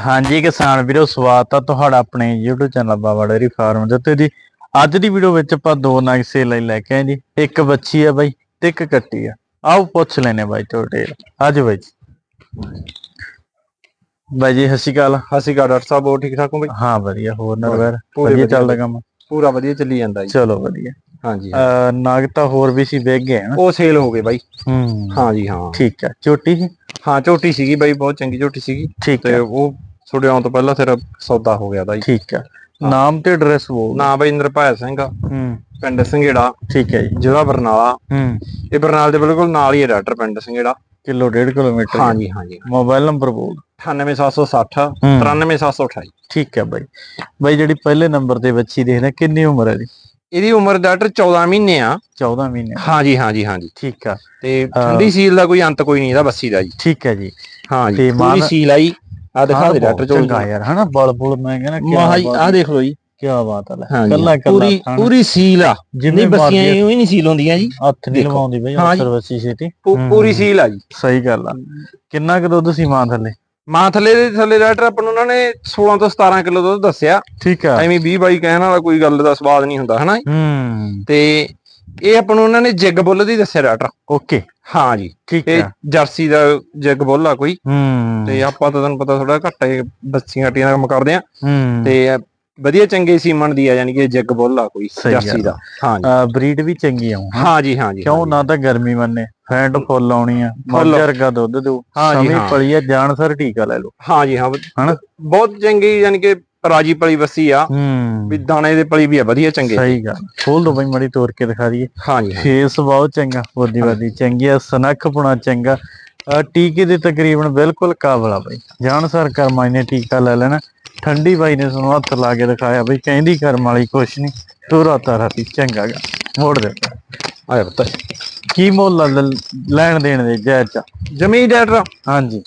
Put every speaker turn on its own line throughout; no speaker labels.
ਹਾਂਜੀ ਕਿਸਾਨ ਵੀਰੋ ਸਵਾਗਤ ਆ ਤੁਹਾਡਾ ਆਪਣੇ YouTube channel Baba dairy farm ਦੇ ਉੱਤੇ ਜੀ। ਅੱਜ ਦੀ ਵੀਡੀਓ ਵਿੱਚ ਆਪਾਂ ਦੋ ਨਗ ਸੇਲ ਲਈ ਲੈ ਕੇ ਆਏ ਜੀ। ਇੱਕ ਬੱਚੀ ਆ ਬਾਈ ਤੇ ਇੱਕ ਕੱਟੀ ਆ। ਆਓ ਪੁੱਛ ਲੈਨੇ ਬਾਈ ਤੁਹਾਡੇ ਅੱਜ ਬਾਈ ਜੀ। ਬਾਈ ਜੀ ਸਤਿ ਸ਼੍ਰੀ ਅਕਾਲ।
ਸਤਿ ਸ਼੍ਰੀ ਅਕਾਲ ਡਾਕਟਰ ਸਾਹਿਬ ਹੋਰ ਠੀਕ ਠਾਕ ਹੋ ਬਈ?
ਹਾਂ ਵਧੀਆ ਹੋਰ ਨਰਵਰ
ਪੂਰੇ
ਵਧੀਆ ਚੱਲਦਾ ਕੰਮ?
ਪੂਰਾ ਵਧੀਆ ਚੱਲੀ ਜਾਂਦਾ ਜੀ।
ਚਲੋ ਵਧੀਆ।
ਹਾਂਜੀ
ਨਗ ਤਾਂ ਹੋਰ ਵੀ ਸੀ ਵੇਗ ਗਏ ਨਾ?
ਉਹ ਸੇਲ ਹੋ ਗਏ ਬਾਈ।
ਹੂੰ।
ਹਾਂਜੀ ਹਾਂ।
ਠੀਕ ਆ। ਚੋਟੀ ਸੀ?
ਹਾਂ ਝੋਟੀ ਸੀਗੀ ਬਾਈ ਬਹੁਤ ਚੰਗੀ ਝੋਟੀ ਸੀਗੀ।
ਠੀਕ
ਤੇ ਉਹ ਤੁਹਾਡੇ ਆਉਣ ਤੋਂ ਪਹਿਲਾਂ ਫਿਰ ਸੌਦਾ ਹੋ ਗਿਆ ਜੀ
ਠੀਕ ਆ। ਨਾਮ ਤੇ ਐਡਰੈਸ ਬੋਲ
ਨਾਂ ਬਾਈ ਇੰਦਰਪਾਲ ਸਿੰਘ
ਹੂੰ।
ਪਿੰਡ ਸੰਘੇੜਾ
ਠੀਕ ਹੈ ਜੀ।
ਜ਼ਿਲ੍ਹਾ ਬਰਨਾਲਾ।
ਹੂੰ।
ਇਹ ਬਰਨਾਲ ਦੇ ਬਿਲਕੁਲ ਨਾਲ ਹੀ ਹੈ ਡਾਕਟਰ ਪਿੰਡ ਸੰਘੇੜਾ
ਕਿਲੋ ਡੇਢ ਕਿਲੋਮੀਟਰ
ਹਾਂਜੀ ਹਾਂਜੀ
ਮੋਬਾਈਲ ਨੰਬਰ ਬੋਲ
98760
ਹੂੰ।
93728
ਠੀਕ ਹੈ ਬਾਈ। ਬਾਈ ਜਿਹੜੀ ਪਹਿਲੇ ਨੰਬਰ ਤੇ ਬੱਚੀ ਦੇਖਦੇ ਕਿੰਨੀ ਉਮਰ ਹੈ ਦੀ
ਇਹਦੀ ਉਮਰ ਡਾਕਟਰ 14 ਮਹੀਨੇ ਆ।
14 ਮਹੀਨੇ।
ਹਾਂਜੀ ਹਾਂਜੀ ਹਾਂਜੀ।
ਠੀਕ ਆ।
ਤੇ ਠੰਡੀ ਸੀਲ ਦਾ ਕੋਈ ਅੰਤ ਕੋਈ ਨਹੀਂ ਇਹਦਾ ਬੱਸੀ ਦਾ ਜੀ।
ਠੀਕ ਹੈ ਜੀ।
ਹਾਂਜੀ
ਤੇ ਮਾਂ
ਪੂਰੀ ਸੀਲ ਆਈ ਆ ਦਿਖਾ
ਹਾਂ,
ਦੇ ਡਾਕਟਰ ਚੋਲ
ਚੰਗਾ ਯਾਰ ਹਨਾ? ਬਲ ਬੁਲ ਮੈਂ ਕਹਿੰਦਾ
ਮਾਹ ਜੀ ਆ ਦੇਖ ਲਓ ਜੀ।
ਕੀ ਬਾਤ ਹੈ ਕੱਲਾ ਕੱਲਾ
ਪੂਰੀ ਪੂਰੀ ਸੀਲ ਆ।
ਜਿਵੇਂ
ਨਹੀਂ ਬੱਸੀਆਂ
ਮਰਜ਼ੀ
ਹੀ। ਨਹੀਂ ਸੀਲ ਹੁੰਦੀਆਂ ਜੀ।
ਹੱਥ ਨਹੀਂ। ਲਵਾਉਂਦੀ ਬਈ
ਹਾਂ ਜੀ।
ਬੱਚੀ ਛੇਤੀ ਹੂੰ।
ਪੂਰੀ ਸੀਲ ਆ ਜੀ।
ਸਹੀ ਗੱਲ ਆ। ਕਿੰਨਾ ਕੁ ਦੁੱਧ ਸੀ ਮਾਂ ਥੱਲੇ?
ਮਾਂ ਥੱਲੇ ਦੇ ਥੱਲੇ ਡਾਕਟਰ ਆਪਾਂ ਨੂੰ ਉਹਨਾਂ ਨੇ 16 ਤੋਂ 17 ਕਿਲੋ ਦੁੱਧ ਦੱਸਿਆ।
ਠੀਕ ਆ।
ਐਵੇਂ 20 22 ਕਹਿਣ ਵਾਲਾ ਕੋਈ ਗੱਲ ਦਾ ਸਵਾਦ ਨਹੀਂ ਹੁੰਦਾ ਹਨਾ
ਹੂੰ।
ਤੇ ਇਹ ਆਪਾਂ ਨੂੰ ਉਹਨਾਂ ਨੇ ਜਿੱਗ ਬੁੱਲ ਦੀ ਦੱਸਿਆ ਡਾਕਟਰ।
ਓਕੇ।
ਹਾਂ ਜੀ।
ਠੀਕ
ਇਹ
ਆ।
ਜਰਸੀ ਦਾ ਜਿੱਗ ਬੁੱਲ ਆ ਕੋਈ।
ਹੂੰ।
ਤੇ ਆਪਾਂ ਤਾਂ ਤੁਹਾਨੂੰ ਪਤਾ ਥੋੜਾ ਘੱਟ ਬੱਸੀਆਂ ਟੀਆਂ ਦਾ ਕੰਮ ਕਰਦੇ ਆ।
ਹੂੰ।
ਤੇ ਵਧੀਆ ਚੰਗੇ ਸੀਮਨ ਦੀ ਆ ਯਾਨੀ ਕਿ ਜਿੱਗ ਬੁੱਲ ਆ ਕੋਈ ਜਰਸੀ ਦਾ। ਹਾਂ
ਬਰੀਡ ਵੀ ਚੰਗੀ ਆਉਂ
ਹਾਂ ਜੀ ਹਾਂ ਜੀ
ਕਿਉਂ ਨਾ ਤਾਂ ਗਰਮੀ ਮੰਨੇ ਫੈਂਟ ਫੁੱਲ ਆਉਣੀ ਆ। ਮੱਝਰ ਕਾ ਦੁੱਧ
ਜੀ,
ਸਮੀ। ਪੜੀ ਆ ਜਾਣ ਸਰ ਟੀਕਾ ਲੈ ਲਓ।
ਹਾਂ ਜੀ ਹਾਂ? ਬਹੁਤ ਚੰਗੀ ਯਾਨੀ ਕਿ ਰਾਜੀ ਪਲੀ ਬੱਸੀ ਆ। ਵੀ ਦਾਣੇ ਦੇ ਪਲੀ ਵੀ ਆ ਵਧੀਆ ਚੰਗੇ।
ਸਹੀ ਗੱਲ। ਖੋਲ ਦੋ ਬਈ ਮੜੀ ਤੋੜ ਕੇ ਦਿਖਾ ਦਈਏ।
ਹਾਂ ਜੀ ਹਾਂ।
ਫੇਸ ਬਹੁਤ ਚੰਗਾ ਬੋਦੀ ਬਾਦੀ ਚੰਗੀ ਆ ਸਨੱਖ ਪੁਣਾ ਚੰਗਾ। ਟੀਕੇ ਦੇ ਤਕਰੀਬਨ ਬਿਲਕੁਲ ਕਾਬਲ ਆ ਬਈ। ਜਾਣ ਸਰ ਕਰਮਾ ਨੇ ਟੀਕਾ ਲੈ ਲੈਣਾ। ਠੰਡੀ ਬਾਈ ਨੇ ਸਾਨੂੰ ਹੱਥ ਲਾ ਕੇ ਦਿਖਾਇਆ ਬਈ ਕਹਿੰਦੀ ਕਰਮ ਵਾਲੀ ਕੁਛ ਨਹੀਂ ਤੋਰਾ ਤਾਰਾ ਵੀ ਚੰਗਾ ਗਾ ਮੋੜ ਦੇ।
ਆਇਆ ਪੁੱਤ।
ਕੀ ਮੁੱਲ ਲੈਣ ਦੇਣ ਦੇ ਜੈ ਚਾ? ਹਾਂਜੀ।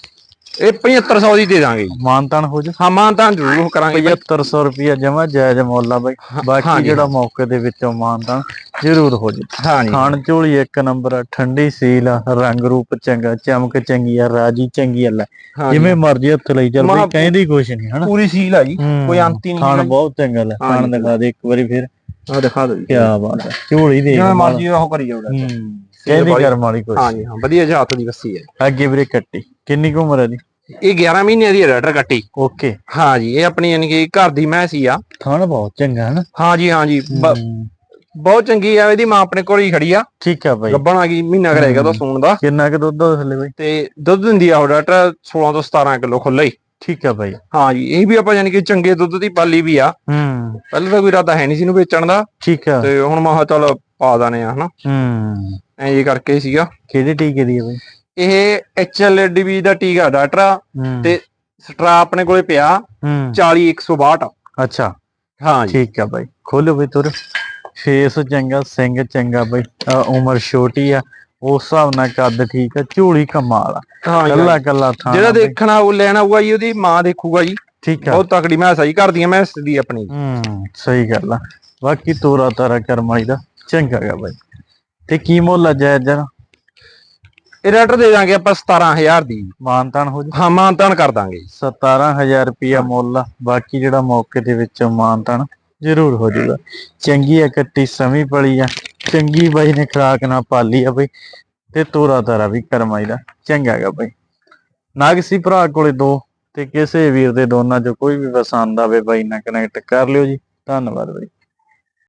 ਇਹ 7500 ਦੀ ਦੇ ਦਾਂਗੇ ਜੀ।
ਮਾਨਤਾਨ ਹੋ ਜਾ
ਹਾਂ ਮਾਂ ਤਾਂ ਜ਼ਰੂਰ ਕਰਾਂਗੇ ਬਾਈ।
7500 ਰੁਪਿਆ ਜਮਾ ਜਾਇਜ਼ ਮੁੱਲ ਆ ਬਈ ਬਾਕੀ। ਜਿਹੜਾ ਮੌਕੇ ਦੇ ਵਿੱਚੋਂ ਮਾਨਤਾਨ ਜ਼ਰੂਰ ਹੋ ਜੇ
ਹਾਂ ਜੀ
ਖਾਣ ਝੋਲੀ ਇੱਕ ਨੰਬਰ ਆ ਠੰਡੀ ਸੀਲ ਆ ਰੰਗ ਰੂਪ ਚੰਗਾ ਚਮਕ ਚੰਗੀ ਆ ਰਾਜੀ ਚੰਗੀ ਆ ਲੈ
ਹਾਂ ਜੀ।
ਜਿਵੇਂ ਮਰਜ਼ੀ ਹੱਥ ਲਈ ਚੱਲ ਬਈ
ਮਹਾਂ-
ਕਹਿੰਦੀ ਕੁਛ ਨਹੀਂ ਹਨਾ
ਪੂਰੀ ਸੀਲ ਆ ਜੀ
ਹੂੰ,
ਕੋਈ ਅੰਤ ਹੀ ਨਹੀਂ
ਖਾਣ
ਹੈਗਾ।
ਬਹੁਤ ਚੰਗਾ ਲੈ ਖਾਣ। ਦਿਖਾ ਦੇ ਇੱਕ ਵਾਰੀ ਫਿਰ
ਆ ਦਿਖਾ ਦਿਓ ਜੀ
ਕੀ ਬਾਤ ਹੈ ਝੋਲੀ ਦੇ
ਜਿਵੇਂ ਮਰਜ਼ੀ ਉਹ ਕਰੀ ਜਾਓ
ਹੂੰ। ਕਹਿੰਦੀ ਕਰਮ ਵਾਲੀ ਕੁਛ।
ਹਾਂ ਜੀ ਹਾਂ ਵਧੀਆ ਜਾਤ ਦੀ ਬੱਸੀ ਹੈ।
ਅੱਗੇ ਵੀਰੇ ਕੱਟੀ। ਕਿੰਨੀ ਕੁ ਉਮਰ ਹੈ ਦੀ
ਇਹ 11 ਮਹੀਨਿਆਂ ਦੀ ਡਾਕਟਰ ਕੱਟੀ।
ਓਕੇ।
ਹਾਂ ਜੀ ਇਹ ਆਪਣੀ ਯਾਨੀ ਕਿ ਘਰ ਦੀ ਮੈਂਸ ਹੀ ਆ।
ਖਾਣ ਬਹੁਤ ਚੰਗਾ ਹਨਾ
ਹਾਂ ਜੀ ਹਾਂ ਜੀ ਬਹੁਤ ਚੰਗੀ ਆ ਇਹਦੀ ਮਾਂ ਆਪਣੇ ਕੋਲ ਹੀ ਖੜੀ ਆ।
ਠੀਕ ਆ ਬਾਈ।
ਗੱਬਣ ਆ ਗਈ ਮਹੀਨਾ ਕਰੇਗਾ ਉਹਦਾ ਸੂਣ ਦਾ।
ਕਿੰਨਾ ਕੁ ਦੁੱਧ ਆ ਥੱਲੇ ਬਾਈ?
ਤੇ ਦੁੱਧ ਦਿੰਦੀ ਆ ਉਹ ਡਾਕਟਰ 16 ਤੋਂ 17 ਕਿਲੋ ਖੁੱਲਾ ਹੀ।
ਠੀਕ ਆ ਬਾਈ।
ਹਾਂ ਜੀ ਇਹ ਵੀ ਆਪਾਂ ਯਾਨੀ ਕਿ ਚੰਗੇ ਦੁੱਧ ਦੀ ਪਾਲੀ ਵੀ ਆ।
ਹੂੰ।
ਪਹਿਲਾਂ ਤਾਂ ਕੋਈ ਇਰਾਦਾ ਹੈ ਨਹੀਂ ਸੀ ਇਹਨੂੰ ਵੇਚਣ ਦਾ।
ਠੀਕ ਆ।
ਤੇ ਹੁਣ ਮੈਂ ਕਿਹਾ ਚੱਲ ਪਾ ਦਾਨੇ ਆ ਹਨਾ?
ਹੂੰ।
ਐਂ ਜੇ ਕਰਕੇ ਸੀਗਾ।
ਕਿਹੜੇ ਟੀਕੇ ਦੀ ਹੈ ਬਾਈ?
ਇਹ ਐਚਐਲਡੀਬੀ ਦਾ ਟੀਕਾ ਡਾਕਟਰ ਆ
ਹੂੰ।
ਤੇ ਸਟਰਾ ਆਪਣੇ ਕੋਲੇ ਪਿਆ
ਹੂੰ।
40 162
ਅੱਛਾ।
ਹਾਂ ਜੀ।
ਠੀਕ ਆ ਬਾਈ। ਖੋਲੋ ਬਈ ਤੁਰ। ਫੇਸ ਚੰਗਾ ਸਿੰਘ ਚੰਗਾ ਬਈ। ਉਮਰ ਛੋਟੀ ਆ ਉਸ ਹਿਸਾਬ ਨਾਲ ਕੱਦ ਠੀਕ ਆ ਝੋਲੀ ਕਮਾਲ ਆ। ਕੱਲਾ ਕੱਲਾ ਥਾਂ
ਜਿਹੜਾ ਦੇਖਣਾ ਉਹ ਲੈਣਾ ਹੋਊਗਾ ਜੀ ਉਹਦੀ ਮਾਂ ਦੇਖੂਗਾ ਜੀ।
ਠੀਕ ਆ।
ਬਹੁਤ ਤਕੜੀ ਮੈਸ ਆ ਜੀ ਘਰ ਦੀਆਂ ਮੈਸ ਦੀ ਆਪਣੀ।
ਹੂੰ ਸਹੀ ਗੱਲ ਆ। ਬਾਕੀ ਤੋਰਾ ਤਾਰਾ ਕਰਮਾਈ ਦਾ। ਚੰਗਾ ਗਾ ਬਾਈ। ਤੇ ਕੀ ਮੁੱਲ ਆ ਜਾਇਜ਼ ਜਰਾ
ਇਹ ਰੇਟਰ ਦੇ ਦਾਂਗੇ ਆਪਾਂ 17000 ਦੀ।
ਮਾਨਤਾਨ ਹੋ ਜਾ
ਹਾਂ ਮਾਨਤਾਨ ਕਰ ਦਾਂਗੇ। ਜੀ।
17000 ਰੁਪਿਆ ਮੁੱਲ ਆ। ਬਾਕੀ ਜਿਹੜਾ ਮੌਕੇ ਦੇ ਵਿੱਚੋਂ ਮਾਨਤਾਨ ਜ਼ਰੂਰ ਹੋ ਜਾਊਗਾ। ਚੰਗੀ ਆ ਕੱਟੀ ਸਮੀ ਪਲੀ ਆ। ਚੰਗੀ ਬਾਈ ਨੇ ਖਰਾਕ ਨਾ ਪਾਲੀ ਆ ਬਈ। ਤੇ ਤੋਰਾ ਤਾਰਾ ਵੀ ਕਰਮਾਈ ਦਾ ਚੰਗਾ ਗਾ ਬਈ। ਨਾਗਸੀ ਭਰਾ ਕੋਲੇ ਦੋ ਤੇ ਕਿਸੇ ਵੀਰ ਦੇ ਦੋਨਾਂ ਚੋਂ ਕੋਈ ਵੀ ਪਸੰਦ ਆਵੇ ਬਾਈ ਨਾਲ ਕਨੈਕਟ ਕਰ ਲਿਓ ਜੀ। ਧੰਨਵਾਦ ਬਾਈ।